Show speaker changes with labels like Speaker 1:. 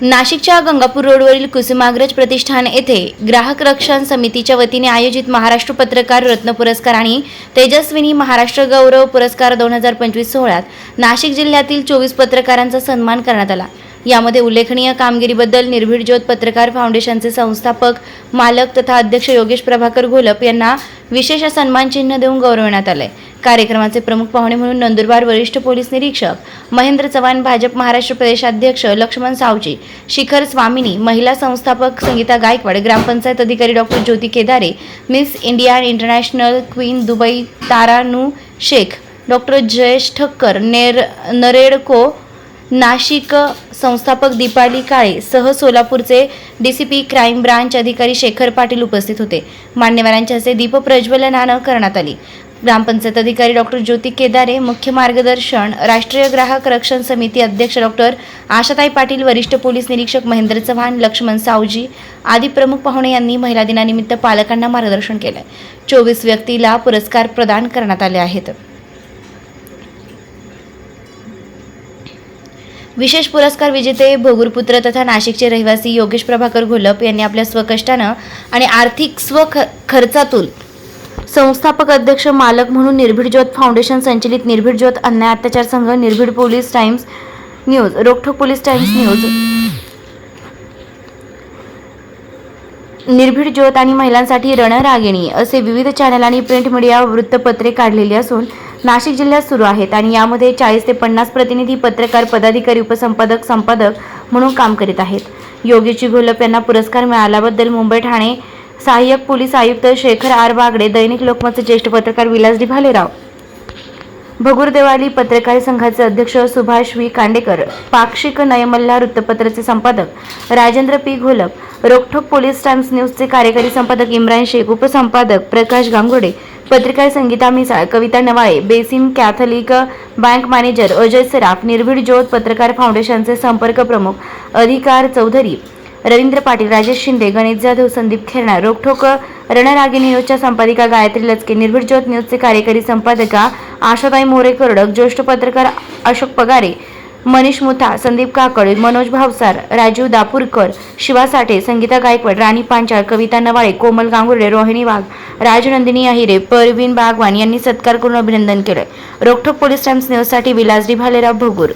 Speaker 1: नाशिकच्या गंगापूर रोडवरील कुसुमाग्रज प्रतिष्ठान येथे ग्राहक रक्षण समितीच्या वतीने आयोजित महाराष्ट्र पत्रकार रत्न पुरस्कार आणि तेजस्विनी महाराष्ट्र गौरव पुरस्कार दोन हजार पंचवीस सोहळ्यात नाशिक जिल्ह्यातील चोवीस पत्रकारांचा सन्मान करण्यात आला. यामध्ये उल्लेखनीय कामगिरीबद्दल निर्भीड ज्योत पत्रकार फाउंडेशनचे संस्थापक मालक तथा अध्यक्ष योगेश प्रभाकर घोलप यांना विशेष सन्मान चिन्ह देऊन गौरवण्यात आले. कार्यक्रमाचे प्रमुख पाहुणे म्हणून नंदुरबार वरिष्ठ पोलीस निरीक्षक महेंद्र चव्हाण भाजप महाराष्ट्र प्रदेशाध्यक्ष लक्ष्मण सावजी शिखर स्वामिनी महिला संस्थापक संगीता गायकवाड ग्रामपंचायत अधिकारी doctor Jyoti Kedare miss India international queen Dubai Taranu Shaikh doctor Jayesh Thakkar Ner NAREDCO Nashik संस्थापक दीपाली काळे सह सोलापूरचे डीसीपी क्राईम ब्रांच अधिकारी शेखर पाटील उपस्थित होते. मान्यवरांच्या हस्ते दीप प्रज्वलनानं करण्यात आली. ग्रामपंचायत अधिकारी डॉक्टर ज्योती केदारे मुख्य मार्गदर्शन राष्ट्रीय ग्राहक रक्षण समिती अध्यक्ष डॉक्टर आशाताई पाटील वरिष्ठ पोलीस निरीक्षक महेंद्र चव्हाण लक्ष्मण सावजी आदी प्रमुख पाहुणे यांनी महिला दिनानिमित्त पालकांना मार्गदर्शन केलं चोवीस व्यक्तीला पुरस्कार प्रदान करण्यात आले आहेत. विशेष पुरस्कार विजेते भोगूरपुत्र तथा नाशिकचे रहिवासी योगेश प्रभाकर घोलप यांनी आपल्या स्वकष्टानं आणि आर्थिक स्व खर्चातून संस्थापक अध्यक्ष मालक म्हणून निर्भीड ज्योत फाउंडेशन संचलित निर्भीड ज्योत अन्याय अत्याचार संघ निर्भीड police times news रोखोक police times news. Nirbhid Jyot आणि महिलांसाठी रणरागिणी असे विविध चॅनल आणि प्रिंट मीडिया वृत्तपत्रे काढलेली असून नाशिक जिल्ह्यात सुरू आहेत आणि यामध्ये चाळीस ते पन्नास प्रतिनिधी पत्रकार पदाधिकारी उपसंपादक संपादक म्हणून काम करीत आहेत. योगेशजी घोलप यांना पुरस्कार मिळाल्याबद्दल मुंबई ठाणे सहाय्यक पोलीस आयुक्त शेखर आर बागडे दैनिक लोकमतचे ज्येष्ठ पत्रकार विलासडी भालेराव भगुरदेवाली पत्रकार संघाचे अध्यक्ष सुभाष व्ही. कांडेकर पाक्षिक नयमल्ला वृत्तपत्राचे संपादक राजेंद्र पी. घोलप रोखोक पोलीस टाइम्स न्यूजचे कार्यकारी संपादक इम्रान शेख उपसंपादक प्रकाश गांगुडे पत्रकार Sangeeta Misal Kavita Navale Bassein Catholic bank manager Ajay Saraf Nirbhid Jyot पत्रकार फाउंडेशनचे संपर्क प्रमुख अधिकार चौधरी रवींद्र पाटील राजेश शिंदे गणेश जाधव संदीप खेरणा रोखोक रणरागिणी न्यूजच्या संपादिका गायत्री लचके निर्भीड ज्योत न्यूजचे कार्यकारी संपादका आशाताई मोरे करडक ज्येष्ठ पत्रकार अशोक पगारे मनीष मुथा संदीप काकड मनोज भावसार राजीव दापूरकर शिवा साठे संगीता गायकवाड राणी पांचाळ कविता नवाळे कोमल गांगुर्डे रोहिणी वाघ राजनंदिनी अहिरे परवीन बागवान यांनी सत्कार करून अभिनंदन केले. रोखोक पोलीस टाइम्स न्यूजसाठी विलासडी भालेराव भोगूर.